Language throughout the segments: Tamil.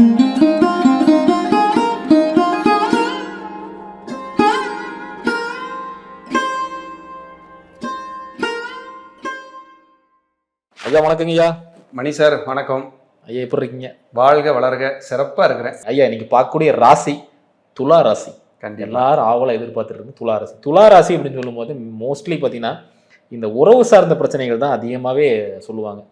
ஐயா வணக்கங்க ஐயா. மணி சார் வணக்கம். ஐயா எப்படி இருக்கீங்க? வாழ்க வளர்க சிறப்பாக இருக்கிறேன். ஐயா இன்னைக்கு பார்க்கக்கூடிய ராசி துலா ராசி. கண்டிப்பா. எல்லாரும் ஆவலா எதிர்பார்த்துட்டு இருக்கு துலா ராசி. துலா ராசி அப்படின்னு சொல்லும்போது மோஸ்ட்லி பார்த்தீங்கன்னா இந்த உறவு சார்ந்த பிரச்சனைகள் தான் அதிகமாகவே சொல்லுவாங்க.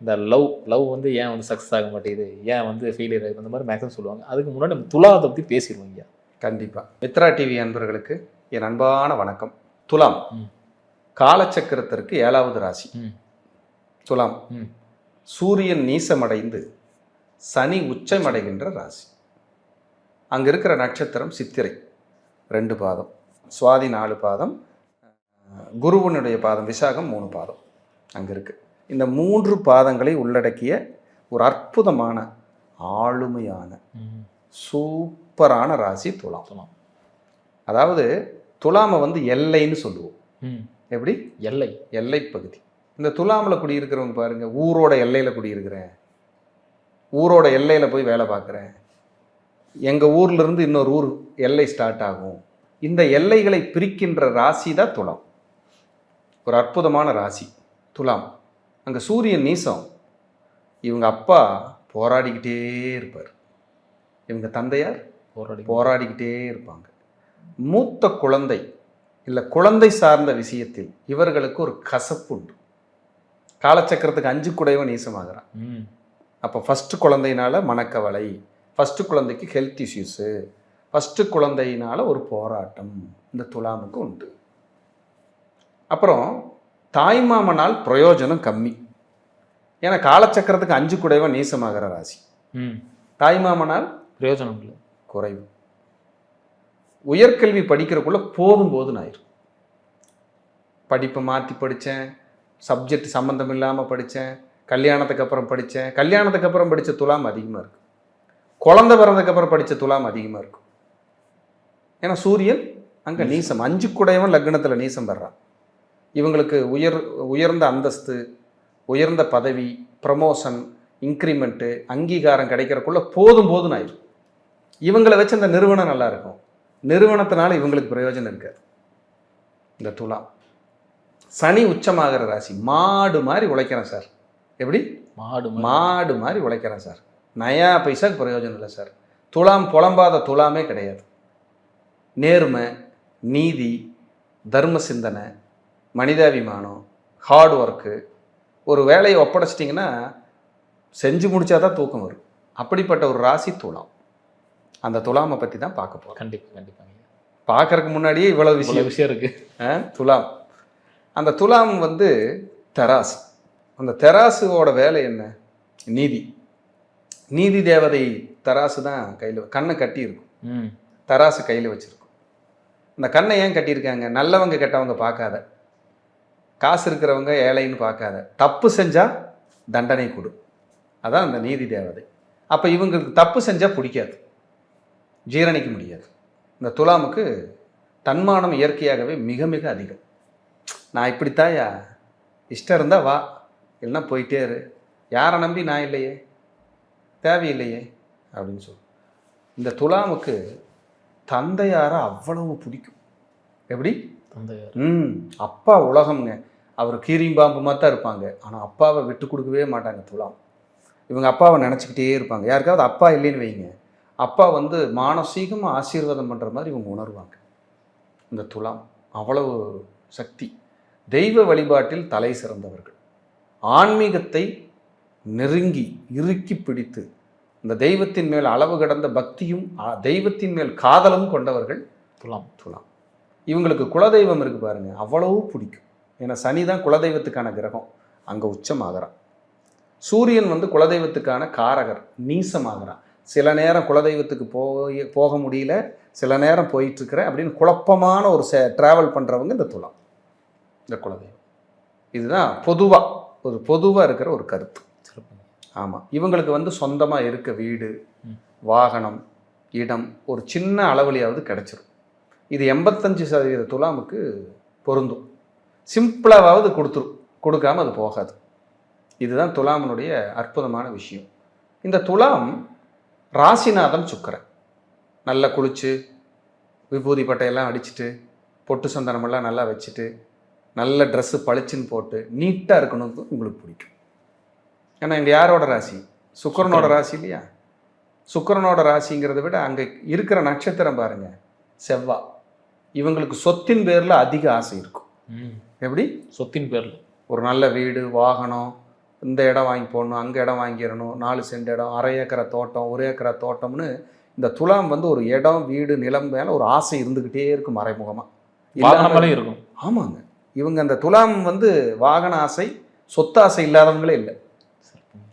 இந்த லவ் லவ் வந்து ஏன் வந்து சக்ஸஸ் ஆக மாட்டேங்குது? ஏன் வந்து ஃபெயிலியர் ஆகுது? அந்த மாதிரி மேக்ஸிமம் சொல்லுவாங்க. அதுக்கு முன்னாடி நம்ம துலாவை பற்றி பேசிடுவோம் ஐயா கண்டிப்பா. மித்ரா டிவி அன்பர்களுக்கு என் அன்பான வணக்கம். துலாம். காலச்சக்கரத்திற்கு ஏழாவது ராசி. துலாம். ம். சூரியன் நீசமடைந்து சனி உச்சமடைகின்ற ராசி. அங்க இருக்கிற நட்சத்திரம் சித்திரை. ரெண்டு பாதம். சுவாதி நாலு பாதம். குருவனுடைய பாதம். விசாகம் மூணு பாதம். அங்க இருக்கு இந்த மூன்று பாதங்களை உள்ளடக்கிய ஒரு அற்புதமான ஆளுமையான சூப்பரான ராசி துலாம். துலாம். அதாவது துலாமை வந்து எல்லைன்னு சொல்லுவோம். எப்படி? எல்லை. எல்லை பகுதி. இந்த துலாமில் குடியிருக்கிறவங்க பாருங்க ஊரோட எல்லையில் குடியிருக்கிறேன். ஊரோட எல்லையில் போய் வேலை பார்க்குறேன். எங்கள் ஊர்ல இருந்து இன்னொரு ஊர் எல்லை ஸ்டார்ட் ஆகும். இந்த எல்லைகளை பிரிக்கின்ற ராசி தான் துலாம். ஒரு அற்புதமான ராசி துலாம். அங்கே சூரியன் நீசம். இவங்க அப்பா போராடிக்கிட்டே இருப்பார். இவங்க தந்தையார் போராடி போராடிக்கிட்டே இருப்பாங்க. மூத்த குழந்தை இல்லை குழந்தை சார்ந்த விஷயத்தில் இவர்களுக்கு ஒரு கசப்பு உண்டு. காலச்சக்கரத்துக்கு அஞ்சு குடைவன் நீசமாகிறான். அப்போ ஃபஸ்ட்டு குழந்தையினால மனக்கவலை ஃபஸ்ட்டு குழந்தைக்கு ஹெல்த் இஷ்யூஸு ஃபஸ்ட்டு குழந்தையினால ஒரு போராட்டம். இந்த துலாமுக்கு உண்டு. அப்புறம் தாய்மாமனால் பிரயோஜனம் கம்மி. ஏன்னா காலச்சக்கரத்துக்கு அஞ்சு குடைவன் நீசமாகிற ராசி. ம். தாய்மாமனால் பிரயோஜனம் இல்லை. குறைவு. உயர்கல்வி படிக்கிறக்குள்ள போதும் போதும் ஆயிரும். படிப்பை மாற்றி படித்தேன் சப்ஜெக்ட் சம்மந்தம் இல்லாமல் படித்தேன் கல்யாணத்துக்கு அப்புறம் படித்தேன் கல்யாணத்துக்கு அப்புறம் படித்த துலாம் அதிகமாக இருக்கும் குழந்தை பிறந்ததுக்கு அப்புறம் படித்த துலாம் அதிகமாக இருக்கும் ஏன்னா சூரியன் அங்கே நீசம். அஞ்சு குடையவன் லக்னத்தில் நீசம் பெறான். இவங்களுக்கு உயர் உயர்ந்த அந்தஸ்து உயர்ந்த பதவி ப்ரமோஷன் இன்க்ரிமெண்ட்டு அங்கீகாரம் கிடைக்கிறக்குள்ள போதும் போதும் ஆயிரும். இவங்களை வச்சு அந்த நிறுவனம் நல்லா இருக்கும். நிறுவனத்தினால இவங்களுக்கு பிரயோஜனம் இருக்காது. இந்த துலாம். சனி உச்சமாகிற ராசி மாடு மாதிரி உழைக்கிறேன் சார். எப்படி? மாடு. மாடு மாதிரி உழைக்கிறேன் சார். நயா பைசாக்கு பிரயோஜனம் இல்லை சார். துலாம் புலம்பாத துலாமே கிடையாது. நேர்மை நீதி தர்ம சிந்தனை மனிதாபிமானம் ஹார்ட் ஒர்க்கு ஒரு வேலையை ஒப்படைச்சிட்டிங்கன்னா செஞ்சு முடிச்சாதான் தூக்கம் வரும். அப்படிப்பட்ட ஒரு ராசி துலாம். அந்த துலாமை பற்றி தான் பார்க்க போகிறோம் கண்டிப்பா கண்டிப்பாங்க ஐயா. பார்க்கறதுக்கு முன்னாடியே இவ்வளவு இவ்வளவு விஷயம். விஷயம் இருக்கு. ஆ, துலாம். அந்த துலாம் வந்து தெராசு. அந்த தெராசுவோட வேலை என்ன? நீதி. நீதி தேவதை தராசு தான் கையில் கண்ணை கட்டி இருக்கும். ம். தராசு கையில் வச்சிருக்கும். அந்த கண்ணை ஏன் கட்டியிருக்காங்க? நல்லவங்க கெட்டவங்க பார்க்காத. காசு இருக்கிறவங்க ஏழைன்னு பார்க்காத. தப்பு செஞ்சால் தண்டனை கொடு. அதான் அந்த நீதி தேவதை. அப்போ இவங்களுக்கு தப்பு செஞ்சால் பிடிக்காது. ஜீரணிக்க முடியாது. இந்த துலாமுக்கு தன்மானம் இயற்கையாகவே மிக மிக அதிகம். நான் இப்படித்தாயா? இஷ்டம் இருந்தால் வா. இல்லைன்னா போயிட்டே இரு. யாரை நம்பி நான் இல்லையே? தேவையில்லையே? அப்படின்னு சொல்லு. இந்த துலாமுக்கு தந்தையாரை அவ்வளவு பிடிக்கும். எப்படி? தந்தையார். ம் அப்பா உலகம்ங்க. அவர் கீரிம்பாம்பு மாதிரி தான் இருப்பாங்க. ஆனால் அப்பாவை விட்டு கொடுக்கவே மாட்டாங்க துலாம். இவங்க அப்பாவை நினச்சிக்கிட்டே இருப்பாங்க. யாருக்காவது அப்பா இல்லைன்னு வைங்க. அப்பா வந்து மானசீகமாக ஆசீர்வாதம் பண்ணுற மாதிரி இவங்க உணர்வாங்க. இந்த துலாம் அவ்வளவு சக்தி. தெய்வ வழிபாட்டில் தலை சிறந்தவர்கள். ஆன்மீகத்தை நெருங்கி இறுக்கி பிடித்து இந்த தெய்வத்தின் மேல் அளவு கடந்த பக்தியும் தெய்வத்தின் மேல் காதலும் கொண்டவர்கள் துலாம். துலாம். இவங்களுக்கு குலதெய்வம் இருக்கு பாருங்க அவ்வளவு பிடிக்கும். ஏன்னா சனி தான் குலதெய்வத்துக்கான கிரகம். அங்கே உச்சமாகறான். சூரியன் வந்து குலதெய்வத்துக்கான காரகர் நீசமாகறான். சில நேரம் குலதெய்வத்துக்கு போய் போக முடியல சில நேரம் போயிட்டு இருக்கிறேன் அப்படின்னு குழப்பமான ஒரு ட்ராவல் பண்ணுறவங்க இந்த துலாம் இந்த குலதெய்வம். இதுதான் பொதுவாக ஒரு பொதுவாக இருக்கிற ஒரு கருத்து. ஆமாம் இவங்களுக்கு வந்து சொந்தமாக இருக்க வீடு. வாகனம் இடம் ஒரு சின்ன அளவுலையாவது கிடைச்சிரும். இது எண்பத்தஞ்சு சதவீத துலாமுக்கு பொருந்தும். சிம்பிளாவது கொடுத்துரும். கொடுக்காம அது போகாது. இதுதான் துலாமனுடைய அற்புதமான விஷயம். இந்த துலாம் ராசிநாதன் சுக்கிரன். நல்லா குளிச்சு விபூதி பட்டையெல்லாம் அடிச்சிட்டு பொட்டு சந்தனமெல்லாம் நல்லா வச்சுட்டு நல்ல ட்ரெஸ்ஸு பளிச்சுன்னு போட்டு நீட்டாக இருக்கணும்னு உங்களுக்கு பிடிக்கும். ஏன்னா இங்கே யாரோட ராசி? சுக்கிரனோட ராசி இல்லையா? சுக்கிரனோட ராசிங்கிறத விட அங்கே இருக்கிற நட்சத்திரம் பாருங்க. செவ்வா. இவங்களுக்கு சொத்தின் பேரில் அதிக ஆசை இருக்கும். எப்படி? சொத்தின் பேர்ல. ஒரு நல்ல வீடு வாகனம் இந்த இடம் வாங்கி போடணும் அங்கே இடம் வாங்கிடணும் நாலு சென்ட் இடம் அரை ஏக்கரை தோட்டம் ஒரு ஏக்கரை தோட்டம்னு இந்த துலாம் வந்து ஒரு இடம் வீடு நிலம் மேலே ஒரு ஆசை இருந்துக்கிட்டே இருக்கும் மறைமுகமாக வாகனமாலே இருக்கும். ஆமாங்க. இவங்க அந்த துலாம் வந்து வாகன ஆசை சொத்து ஆசை இல்லாதவங்களே இல்லை.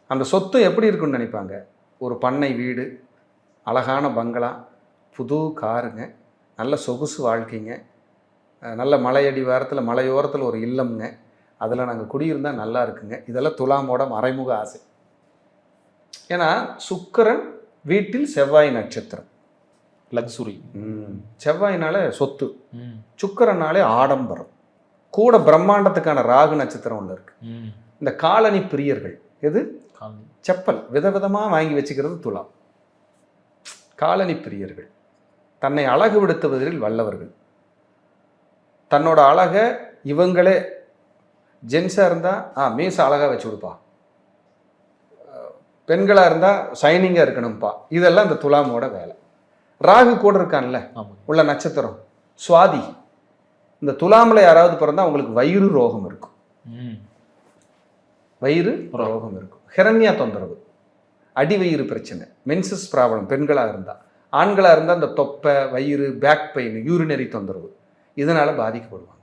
அந்த சொத்து எப்படி இருக்குன்னு நினைப்பாங்க? ஒரு பண்ணை வீடு அழகான பங்களா புது காருங்க. நல்ல சொகுசு வாழ்க்கைங்க. நல்ல மலையடி வாரத்தில் மலையோரத்தில் ஒரு இல்லம்ங்க. அதில் நாங்கள் குடியிருந்தால் நல்லா இருக்குங்க. இதெல்லாம் துலாமோட மறைமுக ஆசை. ஏன்னா சுக்கிரன் வீட்டில் செவ்வாய் நட்சத்திரம். லக்ஸுரி. ம், செவ்வாய்னால சொத்து. சுக்கிரனாலே ஆடம்பரம். கூட பிரம்மாண்டத்துக்கான ராகு நட்சத்திரம் ஒன்று இருக்கு. இந்த காலனி பிரியர்கள். எது? செப்பல். விதவிதமாக வாங்கி வச்சுக்கிறது துலாம். காலனி பிரியர்கள். தன்னை அழகு விடுத்துவதில் வல்லவர்கள். தன்னோட அழகை இவங்களே ஜென்ஸாக இருந்தால் ஆ மீச அழகாக வச்சு கொடுப்பா. பெண்களாக இருந்தால் ஷைனிங்காக இருக்கணும்ப்பா இதெல்லாம் இந்த துலாமோட வேலை. ராகு கூட இருக்கான்ல உள்ள நட்சத்திரம். சுவாதி இந்த துலாமில் யாராவது பிறந்தா அவங்களுக்கு வயிறு ரோகம் இருக்கும். ம். வயிறு ரோகம் இருக்கும். ஹிரண்யா தொந்தரவு. அடி வயிறு பிரச்சனை. மென்சஸ் ப்ராப்ளம் பெண்களாக இருந்தால் ஆண்களாக இருந்தால் இந்த தொப்பை வயிறு பேக் பெயின் யூரினரி தொந்தரவு இதனால பாதிக்கப்படுவாங்க.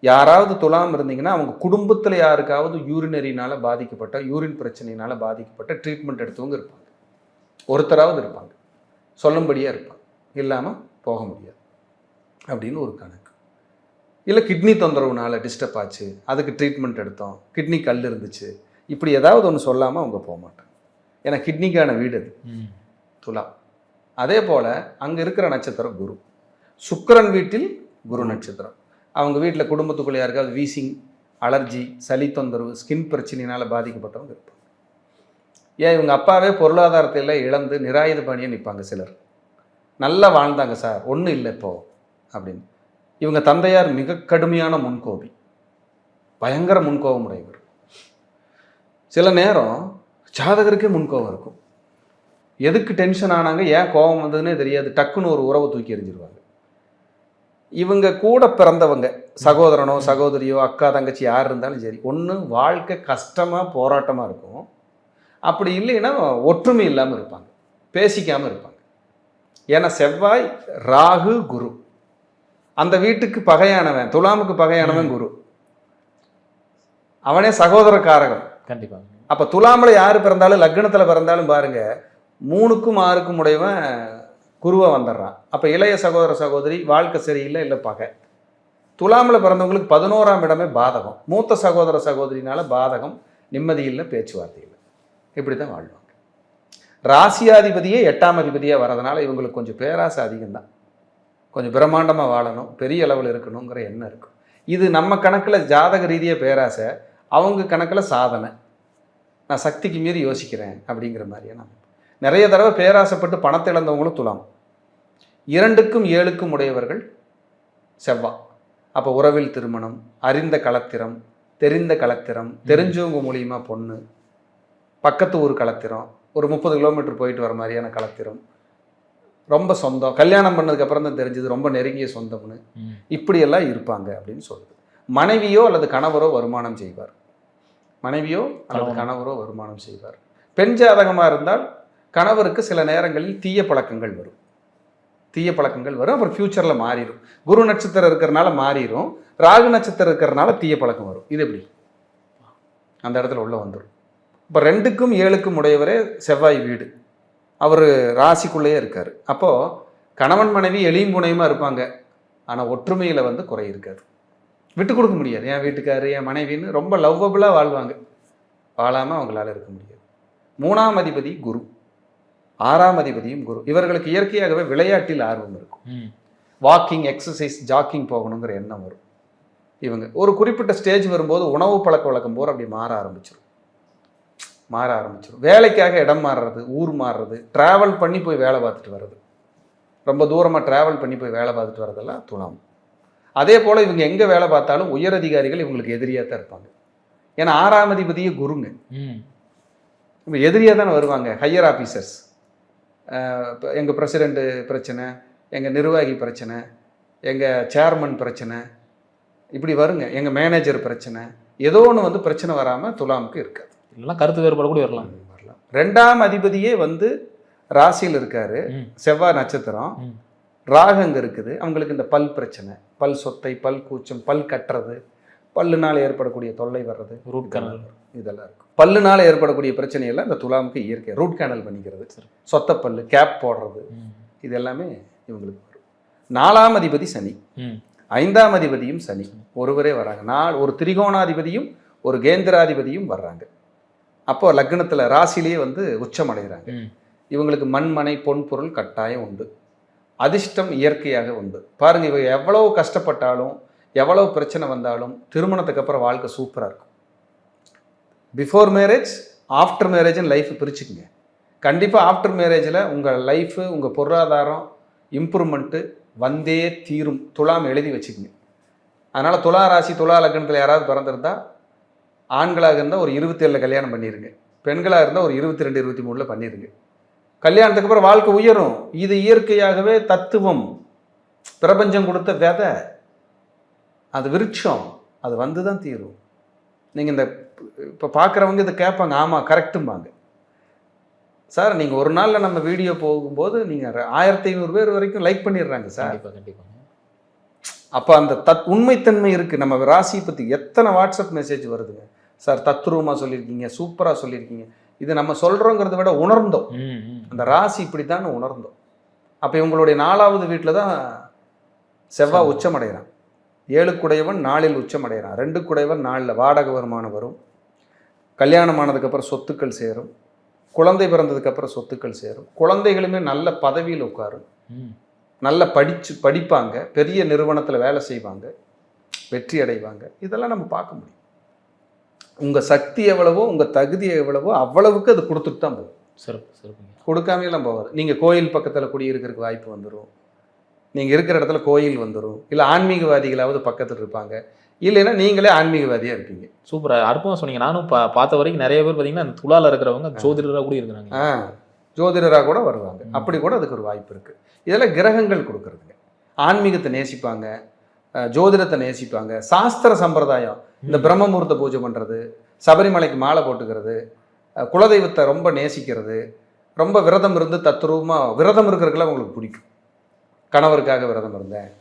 யாராவது துலாம் இருந்தீங்கன்னா அவங்க குடும்பத்தில் யாருக்காவது யூரினரினால பாதிக்கப்பட்ட யூரின் பிரச்சனையினால பாதிக்கப்பட்ட ட்ரீட்மெண்ட் எடுத்தவங்க இருப்பாங்க. ஒருத்தராவது இருப்பாங்க. சொல்லும்படியாக இருப்பாங்க. இல்லாமல் போக முடியாது. அப்படின்னு ஒரு கணக்கு. இல்லை கிட்னி தொந்தரவுனால டிஸ்டர்ப் ஆச்சு அதுக்கு ட்ரீட்மெண்ட் எடுத்தோம் கிட்னி கல் இருந்துச்சு இப்படி ஏதாவது ஒன்று சொல்லாமல் அவங்க போக மாட்டாங்க. ஏன்னா கிட்னிக்கான வீடு அது. துலா அதே போல் அங்கே இருக்கிற நட்சத்திரம் குரு. சுக்கரன் வீட்டில் குரு நட்சத்திரம். அவங்க வீட்டில் குடும்பத்துக்குள்ளே யாருக்காவது வீசிங் அலர்ஜி சளி தொந்தரவு ஸ்கின் பிரச்சனையினால் பாதிக்கப்பட்டவங்க இருப்பாங்க. ஏன்? இவங்க அப்பாவே பொருளாதாரத்தை எல்லாம் இழந்து நிராயுத பணியை நிற்பாங்க சிலர். நல்லா வாழ்ந்தாங்க சார் ஒன்றும் இல்லை இப்போ அப்படின்னு. இவங்க தந்தையார் மிக கடுமையான முன்கோபி. பயங்கர முன்கோபம் உடையவர் சில நேரம் ஜாதகருக்கே முன்கோபம் இருக்கும். எதுக்கு டென்ஷன் ஆனாங்க? ஏன் கோபம் வந்ததுன்னே தெரியாது. டக்குன்னு ஒரு உறவை தூக்கி எறிஞ்சிருவாங்க. இவங்க கூட பிறந்தவங்க சகோதரனோ சகோதரியோ அக்கா தங்கச்சி யார் இருந்தாலும் சரி ஒன்று வாழ்க்கை கஷ்டமாக போராட்டமாக இருக்கும். அப்படி இல்லைன்னா ஒற்றுமை இல்லாமல் இருப்பாங்க. பேசிக்காமல் இருப்பாங்க. ஏன்னா செவ்வாய் ராகு குரு. அந்த வீட்டுக்கு பகையானவன் துலாமுக்கு பகையானவன் குரு. அவனே சகோதர காரகம் கண்டிப்பா. அப்போ துலாமில் யார் பிறந்தாலும் லக்னத்தில் பிறந்தாலும் பாருங்க மூணுக்கும் ஆறுக்கும் உடையவன் குருவை வந்துடுறான். அப்போ இளைய சகோதர சகோதரி வாழ்க்கை சரியில்லை இல்லை பகை. துலாமில் பிறந்தவங்களுக்கு பதினோராம் இடமே பாதகம். மூத்த சகோதர சகோதரினால பாதகம் நிம்மதி இல்லை பேச்சுவார்த்தை இல்லை. இப்படி தான் வாழ்வாங்க. ராசியாதிபதியே எட்டாம் அதிபதியாக வரதுனால இவங்களுக்கு கொஞ்சம் பேராசை அதிகம்தான். கொஞ்சம் பிரம்மாண்டமாக வாழணும் பெரிய அளவில் இருக்கணுங்கிற எண்ணம் இருக்கும் இது நம்ம கணக்கில் ஜாதக ரீதியாக பேராசை அவங்க கணக்கில் சாதனை. நான் சக்திக்கு மீறி யோசிக்கிறேன் அப்படிங்கிற மாதிரியான அமைப்பு. நிறைய தடவை பேராசைப்பட்டு பணத்தை இழந்தவங்களும் துலாம். இரண்டுக்கும் ஏழுக்கும் உடையவர்கள் செவ்வா. அப்போ உறவில் திருமணம் அறிந்த களத்திரம் தெரிந்த களத்திரம் தெரிஞ்சவங்க மூலியமா பொண்ணு பக்கத்து ஊர் களத்திரம் ஒரு முப்பது கிலோமீட்டர் போயிட்டு வர மாதிரியான களத்திரம். ரொம்ப சொந்தம். கல்யாணம் பண்ணதுக்கு அப்புறம் தான் தெரிஞ்சது ரொம்ப நெருங்கிய சொந்தம்னு. இப்படியெல்லாம் இருப்பாங்க அப்படின்னு சொல்லுது. மனைவியோ அல்லது கணவரோ வருமானம் செய்வார். மனைவியோ அல்லது. கணவரோ வருமானம் செய்வார். பெண் ஜாதகமாக இருந்தால் கணவருக்கு சில நேரங்களில் தீய பழக்கங்கள் வரும். தீய பழக்கங்கள் வரும் அப்புறம் ஃப்யூச்சரில் மாறிடும் குரு நட்சத்திரம் இருக்கிறனால மாறிடும் ராகு நட்சத்திரம் இருக்கிறனால தீய பழக்கம் வரும். இது எப்படி? அந்த இடத்துல உள்ளே வந்துடும் இப்போ ரெண்டுக்கும் ஏழுக்கும் உடையவரே செவ்வாய் வீடு. அவர் ராசிக்குள்ளேயே இருக்கார். அப்போது கணவன் மனைவி எளியும் புனையுமா இருப்பாங்க. ஆனால் ஒற்றுமையில் வந்து குறை இருக்காது. விட்டு கொடுக்க முடியாது. என் வீட்டுக்காரு என் மனைவின்னு ரொம்ப லவ்வபுளாக வாழ்வாங்க. வாழாமல் அவங்களால இருக்க முடியாது. மூணாம் அதிபதி குரு. ஆறாம் அதிபதியும் குரு. இவர்களுக்கு இயற்கையாகவே விளையாட்டில் ஆர்வம் இருக்கும். ம். வாக்கிங் எக்ஸசைஸ் ஜாக்கிங் போகணுங்கிற எண்ணம் வரும். இவங்க ஒரு குறிப்பிட்ட ஸ்டேஜ் வரும்போது உணவு பழக்க வழக்கம் போற அப்படி மாற ஆரம்பிச்சிடும் மாற ஆரம்பிச்சிடும் வேலைக்காக இடம் மாறுறது ஊர் மாறுறது ட்ராவல் பண்ணி போய் வேலை பார்த்துட்டு வர்றது. ரொம்ப தூரமாக ட்ராவல் பண்ணி போய் வேலை பார்த்துட்டு வரதெல்லாம் துலாம். அதே போல் இவங்க எங்கே வேலை பார்த்தாலும் உயர் அதிகாரிகள் இவங்களுக்கு எதிரியாக தான் இருப்பாங்க. ஏன்னா ஆறாம் அதிபதியே குருங்க. ம். இப்போ எதிரியாக தானே வருவாங்க ஹையர் ஆஃபீஸர்ஸ் எங்கள் பிரசிடெண்ட்டு பிரச்சனை எங்கள் நிர்வாகி பிரச்சனை எங்கள் சேர்மன் பிரச்சனை இப்படி வருங்க. எங்கள் மேனேஜர் பிரச்சனை ஏதோ ஒன்று வந்து பிரச்சனை வராமல் துலாமுக்கு இருக்காது இல்லைன்னா கருத்து வேறுபாடு கூட வரலாம். வரலாம் ரெண்டாம் அதிபதியே வந்து ராசியில் இருக்காரு. செவ்வாய் நட்சத்திரம். ம். ராகு அங்கே இருக்குது. அவங்களுக்கு இந்த பல் பிரச்சனை. பல் சொத்தை பல் கூச்சம் பல் கட்டுறது. பல்லுனால் ஏற்படக்கூடிய தொல்லை வர்றது ரூட் கனல் இதெல்லாம் இருக்கும். பல்லுனால ஏற்படக்கூடிய பிரச்சனையெல்லாம் இந்த துலாமுக்கு இயற்கை. ரூட் கேனல் பண்ணிக்கிறது. சரி. சொத்த பல்லு கேப் போடுறது. இது எல்லாமே இவங்களுக்கு வரும். நாலாம் அதிபதி சனி. ஐந்தாம் அதிபதியும் சனி. ஒருவரே வராங்க. நாள் ஒரு திரிகோணாதிபதியும் ஒரு கேந்திராதிபதியும் வர்றாங்க. அப்போ லக்னத்தில் ராசிலேயே வந்து உச்சம் அடைகிறாங்க இவங்களுக்கு மண்மனை பொன் பொருள் கட்டாயம் உண்டு. அதிர்ஷ்டம் இயற்கையாக உண்டு. பாருங்க இவங்க எவ்வளவு கஷ்டப்பட்டாலும் எவ்வளவு பிரச்சனை வந்தாலும் திருமணத்துக்கு அப்புறம் வாழ்க்கை சூப்பராக இருக்கும். பிஃபோர் மேரேஜ் ஆஃப்டர் மேரேஜ்னு லைஃப் பிரிச்சுக்குங்க. கண்டிப்பாக ஆஃப்டர் மேரேஜில் உங்கள் லைஃபு உங்கள் பொருளாதாரம் இம்ப்ரூவ்மெண்ட்டு வந்தே தீரும். துலாம் எழுதி வச்சுக்குங்க. அதனால் துலா ராசி துலா லக்னத்தில் யாராவது பிறந்திருந்தா ஆண்களாக இருந்தால் ஒரு இருபத்தேழில் கல்யாணம் பண்ணிடுங்க பெண்களாக இருந்தால் ஒரு இருபத்தி ரெண்டு இருபத்தி மூணில் பண்ணிடுங்க கல்யாணத்துக்கு அப்புறம் வாழ்க்கை உயரும். இது இயற்கையாகவே தத்துவம். பிரபஞ்சம் கொடுத்த விதை. அது விருட்சம். அது வந்து தான் தீரும். நீங்கள் இந்த இப்போ பார்க்குறவங்க இதை கேட்பாங்க ஆமாம் கரெக்டும்பாங்க சார் நீங்கள் ஒரு நாளில் நம்ம வீடியோ போகும்போது நீங்கள் ஆயிரத்தி ஐநூறு பேர் வரைக்கும் லைக் பண்ணிடுறாங்க சார். கண்டிப்பா கண்டிப்பாங்க. அப்போ அந்த தத் உண்மைத்தன்மை இருக்குது நம்ம ராசி பற்றி எத்தனை வாட்ஸ்அப் மெசேஜ் வருதுங்க? சார் தத்ரூபமாக சொல்லியிருக்கீங்க சூப்பராக சொல்லியிருக்கீங்க. இது நம்ம சொல்கிறோங்கிறத விட உணர்ந்தோம். அந்த ராசி இப்படி தான் உணர்ந்தோம். அப்போ இவங்களுடைய நாலாவது வீட்டில் தான் செவ்வாய் உச்சமடைகிறான். ஏழுக்குடையவன் நாளில் உச்சமடைகிறான் ரெண்டு குடையவன் நாளில் வாடகை வருமானம் வரும். கல்யாணம் ஆனதுக்கப்புறம் சொத்துக்கள் சேரும். குழந்தை பிறந்ததுக்கப்புறம் சொத்துக்கள் சேரும். குழந்தைகளுமே நல்ல பதவியில் உட்காரும். நல்ல படிச்சு படிப்பாங்க. பெரிய நிறுவனத்தில் வேலை செய்வாங்க. வெற்றி அடைவாங்க. இதெல்லாம் நம்ம பார்க்க முடியும். உங்கள் சக்தி எவ்வளவோ உங்கள் தகுதி எவ்வளவோ அவ்வளவுக்கு அது கொடுத்துட்டு தான் போகும். சிறப்பு சிறப்புங்க. கொடுக்காமையெல்லாம் போகாது நீங்கள் கோயில் பக்கத்தில் குடியிருக்கிறதுக்கு வாய்ப்பு வந்துடும் நீங்கள் இருக்கிற இடத்துல கோயில் வந்துடும் இல்லை ஆன்மீகவாதிகளாவது பக்கத்தில் இருப்பாங்க. இல்லைன்னா நீங்களே ஆன்மீகவாதியாக இருப்பீங்க. சூப்பரா அற்புதமா சொன்னீங்க. நானும் பா பார்த்த வரைக்கும் நிறைய பேர் பார்த்தீங்கன்னா அந்த துலால இருக்கிறவங்க ஜோதிடராக கூட இருக்கிறாங்க. ஆ ஜோதிடராக கூட வருவாங்க. அப்படி கூட அதுக்கு ஒரு வாய்ப்பு இருக்குது இதெல்லாம் கிரகங்கள் கொடுக்கறதுங்க. ஆன்மீகத்தை நேசிப்பாங்க. ஜோதிடத்தை நேசிப்பாங்க. சாஸ்திர சம்பிரதாயம். இந்த பிரம்மமுகூர்த்த பூஜை பண்ணுறது சபரிமலைக்கு மாலை போட்டுக்கிறது குலதெய்வத்தை ரொம்ப நேசிக்கிறது ரொம்ப விரதம் இருந்து தத்ரூபமாக விரதம் இருக்கிறதுக்கெல்லாம் உங்களுக்கு பிடிக்கும். கணவருக்காக விரதம் இருந்தேன்.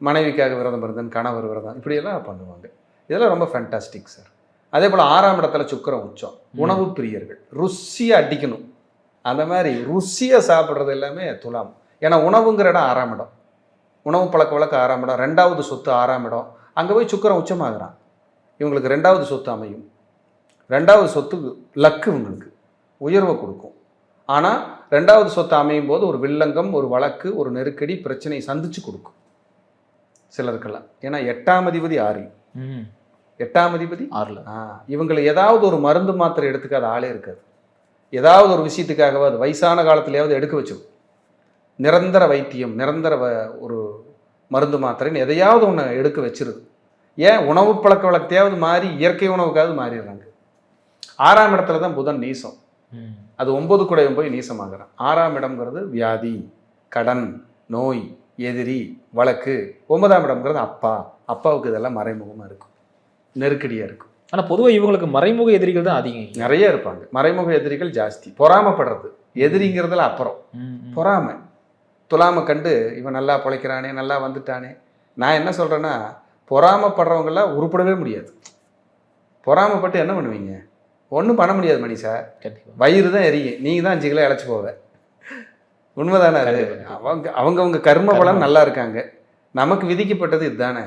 மனைவிக்காக விரதம் இருந்தேன். கணவர் விரதம். இப்படியெல்லாம் பண்ணுவாங்க. இதெல்லாம் ரொம்ப ஃபேண்டாஸ்டிக் சார் அதே போல் ஆறாம் இடத்துல சுக்கிரம் உச்சம். உணவு பிரியர்கள். ருசியாக அடிக்கணும். அந்த மாதிரி ருசியாக சாப்பிட்றது எல்லாமே துலாம். ஏன்னா உணவுங்கிற இடம் ஆறாம் இடம். உணவு பழக்க வழக்கம் ஆறாம் இடம். ரெண்டாவது சொத்து ஆறாம் இடம். அங்கே போய் சுக்கிரம் உச்சமாகறான். இவங்களுக்கு ரெண்டாவது சொத்து அமையும். ரெண்டாவது சொத்து லக்கு இவங்களுக்கு. உயர்வை கொடுக்கும். ஆனால் ரெண்டாவது சொத்து அமையும் போது ஒரு வில்லங்கம் ஒரு வழக்கு ஒரு நெருக்கடி பிரச்சனை சந்திச்சு கொடுக்கும். சிலருக்கெல்லாம். ஏன்னா எட்டாம் அதிபதி ஆறு. ம் எட்டாம் அதிபதி? ஆறுல. ஆ இவங்களை ஏதாவது ஒரு மருந்து மாத்திரை எடுத்துக்காத ஆளே இருக்காது. ஏதாவது ஒரு விஷயத்துக்காகவாது வயசான காலத்துலயாவது எடுக்க வச்சு நிரந்தர வைத்தியம் நிரந்தர வ- ஒரு மருந்து மாத்திரைன்னு எதையாவது ஒன்று எடுக்க வச்சிருது ஏன்? உணவு பழக்க வழக்கத்தையாவது மாறி இயற்கை உணவுக்காவது மாறிடுறாங்க. ஆறாம் இடத்துல தான் புதன் நீசம். அது ஒன்பது குடையும் போய் நீசமாகறான். ஆறாம் இடம்ங்கிறது வியாதி கடன் நோய் எதிரி வழக்கு. ஒன்பதாம் இடம்ங்கிறது அப்பா. அப்பாவுக்கு இதெல்லாம் மறைமுகமாக இருக்கும். நெருக்கடியாக இருக்கும். ஆனா பொதுவா இவங்களுக்கு மறைமுக எதிரிகள் தான் அதிகம் நிறைய இருப்பாங்க. மறைமுக எதிரிகள் ஜாஸ்தி. பொறாமப்படுறது. எதிரிங்கிறதுல அப்புறம். பொறாமை. துலாமை கண்டு இவன் நல்லா பிழைக்கிறானே நல்லா வந்துட்டானே. நான் என்ன சொல்கிறேன்னா பொறாமப்படுறவங்களாம் உருப்படவே முடியாது. பொறாமைப்பட்டு என்ன பண்ணுவீங்க? ஒன்றும் பண்ண முடியாது மணி சார் வயிறு தான் எரியும். நீங்கள் தான் அஞ்சு கிலோ இழைச்சி போவ. உண்மைதானே அது. அவங்க அவங்கவங்க கர்ம பலன் நல்லா இருக்காங்க. நமக்கு விதிக்கப்பட்டது இதுதானே.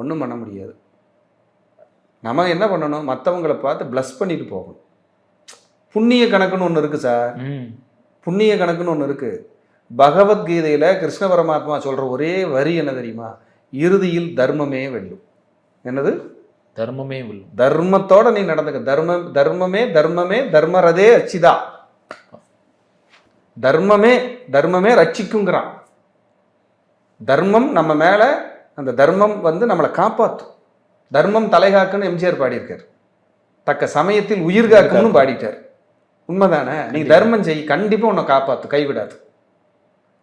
ஒன்றும் பண்ண முடியாது. நம்ம என்ன பண்ணணும்? மற்றவங்கள பார்த்து ப்ளஸ் பண்ணிட்டு போகணும். புண்ணிய கணக்குன்னு ஒன்று இருக்குது சார் புண்ணிய கணக்குன்னு ஒன்று இருக்குது பகவத்கீதையில் கிருஷ்ண பரமாத்மா சொல்கிற ஒரே வரி என்ன தெரியுமா? இறுதியில் தர்மமே வெல்லும். என்னது? தர்மமே வெல்லும் தர்மத்தோட நீ நடந்துக்க. தர்மம் தர்மமே தர்மமே தர்மரதே அச்சிதா தர்மமே தர்மமே ரட்சிக்குங்கிறான் தர்மம் நம்ம மேல அந்த தர்மம் வந்து நம்மளை காப்பாற்றும் தர்மம் தலைகாக்குன்னு எம்ஜிஆர் பாடியிருக்கார். தக்க சமயத்தில் உயிர் காக்கும்னு பாடிட்டார். உண்மைதானே? நீ தர்மம் செய் கண்டிப்பா உன்னை காப்பாத்து கைவிடாது.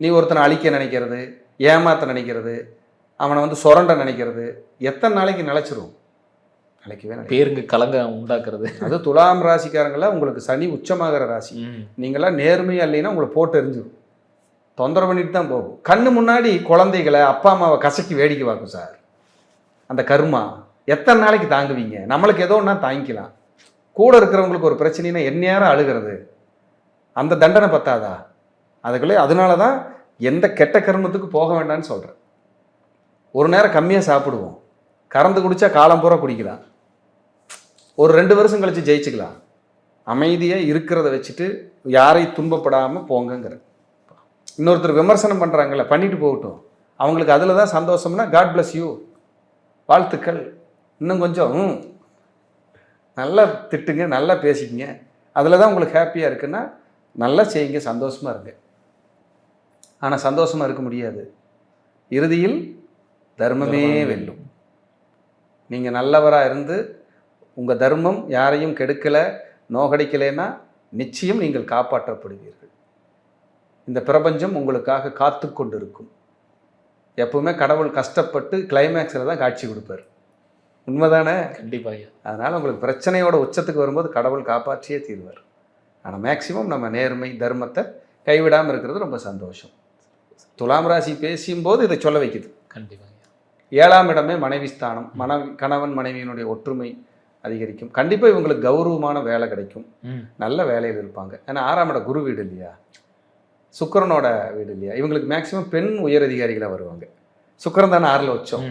நீ ஒருத்தனை அழிக்க நினைக்கிறது ஏமாத்த நினைக்கிறது அவனை வந்து சுரண்ட நினைக்கிறது எத்தனை நாளைக்கு நிலைச்சிரும்? நிலைக்காது. பேருங்க கலங்க உண்டாக்குறது. அது துலாம் ராசிக்காரங்கள உங்களுக்கு சனி உச்சமாகிற ராசி. நீங்களாம் நேர்மையா இல்லைன்னா உங்களை போட்டு எரிஞ்சிடும் தொந்தரவு பண்ணிட்டு தான் போகும். கண்ணு முன்னாடி குழந்தைகளை அப்பா அம்மாவை கசக்கி வேடிக்கை பார்க்கும் சார். அந்த கர்மா எத்தனை நாளைக்கு தாங்குவீங்க? நம்மளுக்கு ஏதோ ஒன்றா தாங்கிக்கலாம். கூட இருக்கிறவங்களுக்கு ஒரு பிரச்சனைனா எந்நேரம் அழுகிறது. அந்த தண்டனை பத்தாதா? அதுக்குள்ளே அதனால தான் எந்த கெட்ட கர்மத்துக்கு போக வேண்டாம்னு சொல்கிறேன் ஒரு நேரம் கம்மியாக சாப்பிடுவோம். கறந்து குடிச்சா காலம் பூரா குடிக்கலாம். ஒரு ரெண்டு வருஷம் கழிச்சு ஜெயிச்சுக்கலாம். அமைதியாக இருக்கிறத வச்சுட்டு யாரையும் துன்பப்படாமல் போங்கங்கிற இன்னொருத்தர் விமர்சனம் பண்ணுறாங்கல்ல பண்ணிட்டு போகட்டும். அவங்களுக்கு அதில் தான் சந்தோஷம்னா காட் bless யூ வாழ்த்துக்கள். இன்னும் கொஞ்சம் நல்லா திட்டுங்க நல்லா பேசிக்கங்க. அதில் தான் உங்களுக்கு ஹாப்பியாக இருக்குன்னா நல்லா செய்யுங்க சந்தோஷமாக இருங்க. ஆனால் சந்தோஷமாக இருக்க முடியாது. இறுதியில் தர்மமே வெல்லும். நீங்கள் நல்லவராக இருந்து உங்கள் தர்மம் யாரையும் கெடுக்கலை நோகடிக்கலைன்னா நிச்சயம் நீங்கள் காப்பாற்றப்படுவீர்கள். இந்த பிரபஞ்சம் உங்களுக்காக காத்து கொண்டிருக்கும். எப்பவுமே கடவுள் கஷ்டப்பட்டு கிளைமேக்ஸில் தான் காட்சி கொடுப்பார். உண்மைதானே? கண்டிப்பா ஐயா. அதனால் உங்களுக்கு பிரச்சனையோட உச்சத்துக்கு வரும்போது கடவுள் காப்பாற்றியே தீர்வார். ஆனால் மேக்சிமம் நம்ம நேர்மை தர்மத்தை கைவிடாமல் இருக்கிறது ரொம்ப சந்தோஷம். துலாம் ராசி பேசும்போது இதை சொல்ல வைக்குது. கண்டிப்பா ஐயா. ஏழாம் இடமே மனைவி ஸ்தானம். மனைவி கணவன் மனைவியினுடைய ஒற்றுமை அதிகரிக்கும். கண்டிப்பாக இவங்களுக்கு கௌரவமான வேலை கிடைக்கும். நல்ல வேலையில் இருப்பாங்க. ஏன்னா ஆறாம் இடம் குரு வீடு இல்லையா? சுக்கிரனோட வீடு இல்லையா? இவங்களுக்கு மேக்சிமம் பெண் உயரதிகாரிகளாக வருவாங்க. சுக்கிரன் தானே ஆறில் வச்சோம்.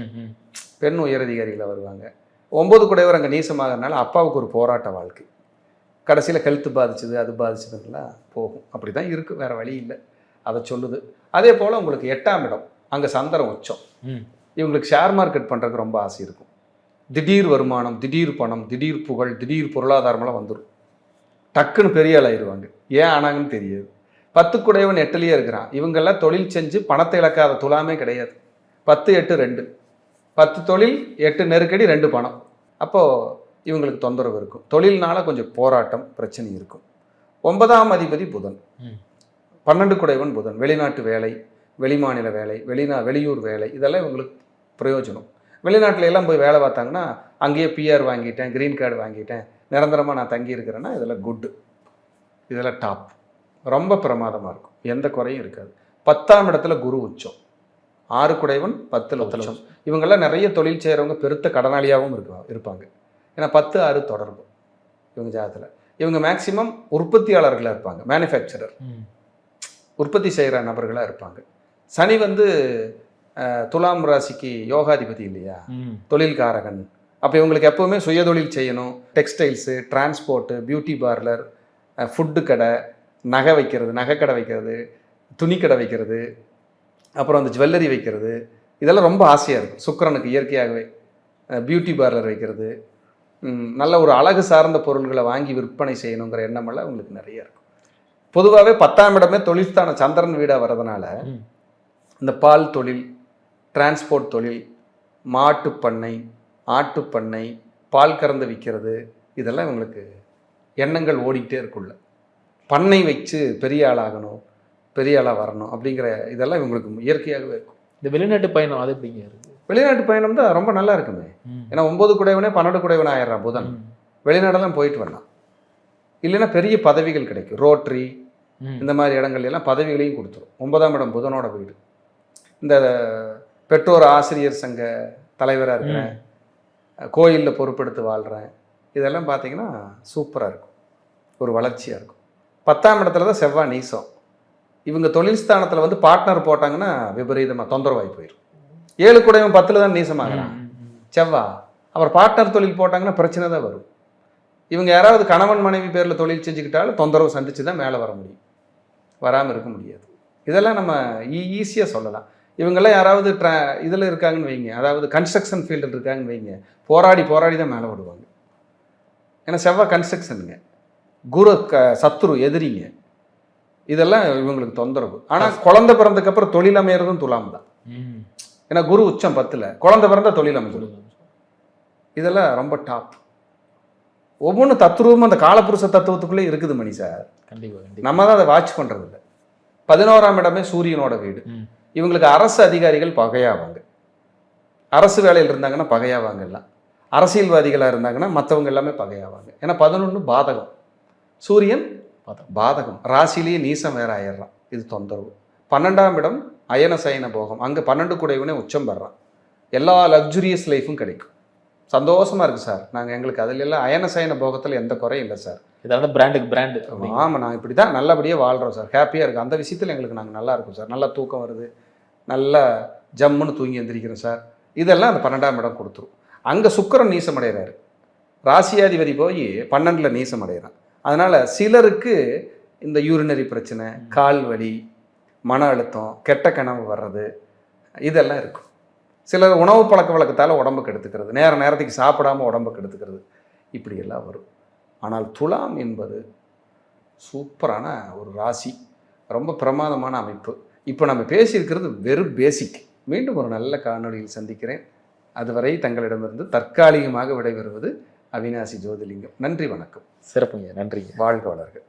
பெண் உயரதிகாரிகளாக வருவாங்க. ஒன்பது குடையவர் அங்கே நீசமாகறனால அப்பாவுக்கு ஒரு போராட்ட வாழ்க்கை. கடைசியில் ஹெல்த் பாதிச்சது அது பாதிச்சதுலாம் போகும். அப்படி தான் இருக்குது வேறு வழி இல்லை. அதை சொல்லுது. அதே போல் உங்களுக்கு எட்டாம் இடம். அங்கே சந்திரன் உச்சம். இவங்களுக்கு ஷேர் மார்க்கெட் பண்ணுறதுக்கு ரொம்ப ஆசை இருக்கும். திடீர் வருமானம் திடீர் பணம் திடீர் புகழ் திடீர் பொருளாதாரமெல்லாம் வந்துடும் டக்குன்னு பெரிய ஆள் ஆயிடுவாங்க. ஏன் ஆனாங்கன்னு தெரியாது. பத்து குடையவன் எட்டுலேயே இருக்கிறான். இவங்கெல்லாம் தொழில் செஞ்சு பணத்தை இழக்காத துலாமே கிடையாது. பத்து எட்டு ரெண்டு. பத்து தொழில் எட்டு நெருக்கடி ரெண்டு பணம். அப்போது இவங்களுக்கு தொந்தரவு இருக்கும். தொழில்னால கொஞ்சம் போராட்டம் பிரச்சனை இருக்கும். ஒன்பதாம் அதிபதி புதன். பன்னெண்டு குடைவன் புதன். வெளிநாட்டு வேலை வெளிமாநில வேலை வெளிநா வெளியூர் வேலை இதெல்லாம் இவங்களுக்கு பிரயோஜனம். வெளிநாட்டுல எல்லாம் போய் வேலை பார்த்தாங்கன்னா அங்கேயே பிஆர் வாங்கிட்டேன் க்ரீன் கார்டு வாங்கிட்டேன் நிரந்தரமாக நான் தங்கி இருக்கிறேன்னா இதெல்லாம் குட்டு இதெல்லாம் டாப் ரொம்ப பிரமாதமாக இருக்கும். எந்த குறையும் இருக்காது. பத்தாம் இடத்துல குரு உச்சம். ஆறு குடைவன் பத்தில் பத்துல உச்சம். இவங்கெல்லாம் நிறைய தொழில் செய்கிறவங்க பெருத்த கடனாளியாகவும் இருக்க இருப்பாங்க. ஏன்னா பத்து ஆறு தொடர்பு இவங்க ஜாதத்தில். இவங்க மேக்சிமம் உற்பத்தியாளர்களாக இருப்பாங்க. மேனுஃபேக்சரர். உற்பத்தி செய்கிற நபர்களாக இருப்பாங்க. சனி வந்து துலாம் ராசிக்கு யோகாதிபதி இல்லையா. தொழில்காரகன். அப்போ இவங்களுக்கு எப்போவுமே சுயதொழில் செய்யணும். Textiles transport beauty parlour food கடை நகை வைக்கிறது நகை கடை வைக்கிறது துணி கடை வைக்கிறது அப்புறம் அந்த ஜுவல்லரி வைக்கிறது. இதெல்லாம் ரொம்ப ஆசையாக இருக்கும். சுக்கிரனுக்கு இயற்கையாகவே பியூட்டி பார்லர் வைக்கிறது. நல்ல ஒரு அழகு சார்ந்த பொருள்களை வாங்கி விற்பனை செய்யணுங்கிற எண்ணமெல்லாம் உங்களுக்கு நிறைய இருக்கும். பொதுவாகவே பத்தாம் இடமே தொழில்ஸ்தான சந்திரன் வீடாக வர்றதுனால. இந்த பால் தொழில் டிரான்ஸ்போர்ட் தொழில் மாட்டுப் பண்ணை ஆட்டுப் பண்ணை பால் கறந்து விற்கிறது இதெல்லாம் இவங்களுக்கு எண்ணங்கள் ஓடிக்கிட்டே இருக்குள்ள. பண்ணை வச்சு பெரிய ஆளாகணும் பெரிய ஆளாக வரணும் அப்படிங்கிற இதெல்லாம் இவங்களுக்கு இயற்கையாகவே இருக்கும். இந்த வெளிநாட்டு பயணம் அது எப்படிங்க வெளிநாட்டு பயணம் தான் ரொம்ப நல்லா இருக்குமே. ஏன்னா ஒன்பது குடைவனே பன்னெண்டு குடைவனே ஆயிடுறான் புதன். வெளிநாடெல்லாம் போயிட்டு வரலாம் இல்லைன்னா பெரிய பதவிகள் கிடைக்கும். ரோட்ரி. இந்த மாதிரி இடங்கள்ல எல்லாம் பதவிகளையும் கொடுத்துரும். ஒன்பதாம் இடம் புதனோட வீடு. இந்த பெற்றோர் ஆசிரியர் சங்க தலைவராக இருக்கிறேன். கோயிலில் பொறுப்பெடுத்து வாழ்கிறேன் இதெல்லாம் பார்த்தீங்கன்னா சூப்பராக இருக்கும். ஒரு வளர்ச்சியாக இருக்கும். பத்தாம் இடத்துல தான் செவ்வாய் நீசம். இவங்க தொழில் ஸ்தானத்தில் வந்து பார்ட்னர் போட்டாங்கன்னா விபரீதமாக தொந்தரவாகி போயிடும் ஏழு கூடவன் பத்தில் தான் நீசமாகறான். செவ்வா அப்புறம் பார்ட்னர் தொழில் போட்டாங்கன்னா பிரச்சனை தான் வரும். இவங்க யாராவது கணவன் மனைவி பேரில் தொழில் செஞ்சுக்கிட்டாலும் தொந்தரவு சந்திச்சு தான் மேலே வர முடியும். வராமல் இருக்க முடியாது. இதெல்லாம் நம்ம ஈ ஈஸியாக சொல்லலாம். இவங்கெல்லாம் யாராவது ட்ரா இதில் இருக்காங்கன்னு வைங்க. அதாவது கன்ஸ்ட்ரக்ஷன் ஃபீல்டில் இருக்காங்கன்னு வைங்க. போராடி போராடி தான் மேலே விடுவாங்க ஏன்னா செவ்வாய் கன்ஸ்ட்ரக்ஷனுங்க குரு க சத்துரு எதிரிங்க. இதெல்லாம் இவங்களுக்கு தொந்தரவு. ஆனால் குழந்தை பிறந்ததுக்கப்புறம் தொழில் அமையறதும் துலாம் தான். ஏன்னா குரு உச்சம் பத்தில். குழந்தை பிறந்தா தொழில் அமைஞ்சிடும் இதெல்லாம் ரொம்ப டாப் ஒவ்வொன்றும் தத்துருவமும் அந்த காலப்புருஷ தத்துவத்துக்குள்ளே இருக்குது மணி சார். கண்டிப்பா கண்டிப்பா. நம்ம தான் அதை வாட்ச் பண்ணுறது இல்லை பதினோராம் இடமே சூரியனோட வீடு. இவங்களுக்கு அரசு அதிகாரிகள் பகையாவாங்க. அரசு வேலையில் இருந்தாங்கன்னா பகையாவாங்க எல்லாம். அரசியல்வாதிகளாக இருந்தாங்கன்னா மற்றவங்க எல்லாமே பகையாவாங்க. ஏன்னா பதினொன்று பாதகம். சூரியன் பாதகம். ராசிலேயே நீசம் வேற ஆயிடுறான். இது தொந்தரவு. பன்னெண்டாம் இடம் அயன சயன போகம். அங்கே பன்னெண்டு கூடையவனே உச்சம் பெறான். எல்லா லக்ஸுரியஸ் லைஃபும் கிடைக்கும். சந்தோஷமா இருக்கு சார். நாங்கள் எங்களுக்கு அதில் எல்லாம் அயன சயன போகத்தில் எந்த குறையும் இல்லை சார். இதான பிராண்டுக்கு பிராண்டு ஆமாம் நான் இப்படி தான் நல்லபடியாக வாழ்கிறோம் சார். ஹாப்பியாக இருக்குது அந்த விஷயத்தில் எங்களுக்கு நாங்கள் நல்லா இருக்கோம் சார். நல்லா தூக்கம் வருது. நல்லா ஜம்முன்னு தூங்கி எந்திரிக்கிறோம் சார். இதெல்லாம் அந்த பன்னெண்டாம் இடம் கொடுத்துரும். அங்கே சுக்கரன் நீசம் அடைகிறாரு ராசியாதிபதி போய் பன்னெண்டில் நீசம் அடைகிறான் அதனால் சிலருக்கு இந்த யூரினரி பிரச்சனை கால் வலி மன அழுத்தம் கெட்ட கனவு வர்றது இதெல்லாம் இருக்கும். சிலர் உணவு பழக்க வழக்கத்தால் உடம்புக்கு எடுத்துக்கிறது நேர நேரத்துக்கு சாப்பிடாம உடம்புக்கு எடுத்துக்கிறது இப்படியெல்லாம் வரும். ஆனால் துலாம் என்பது சூப்பரான ஒரு ராசி. ரொம்ப பிரமாதமான அமைப்பு. இப்போ நம்ம பேசியிருக்கிறது வெறும் பேசிக் மீண்டும் ஒரு நல்ல காணொளியில் சந்திக்கிறேன். அதுவரை தங்களிடமிருந்து தற்காலிகமாக விடைபெறுவது அவினாசி ஜோதிலிங்கம். நன்றி வணக்கம். சிறப்புங்க. நன்றிங்க வாழ்க வளர்கள்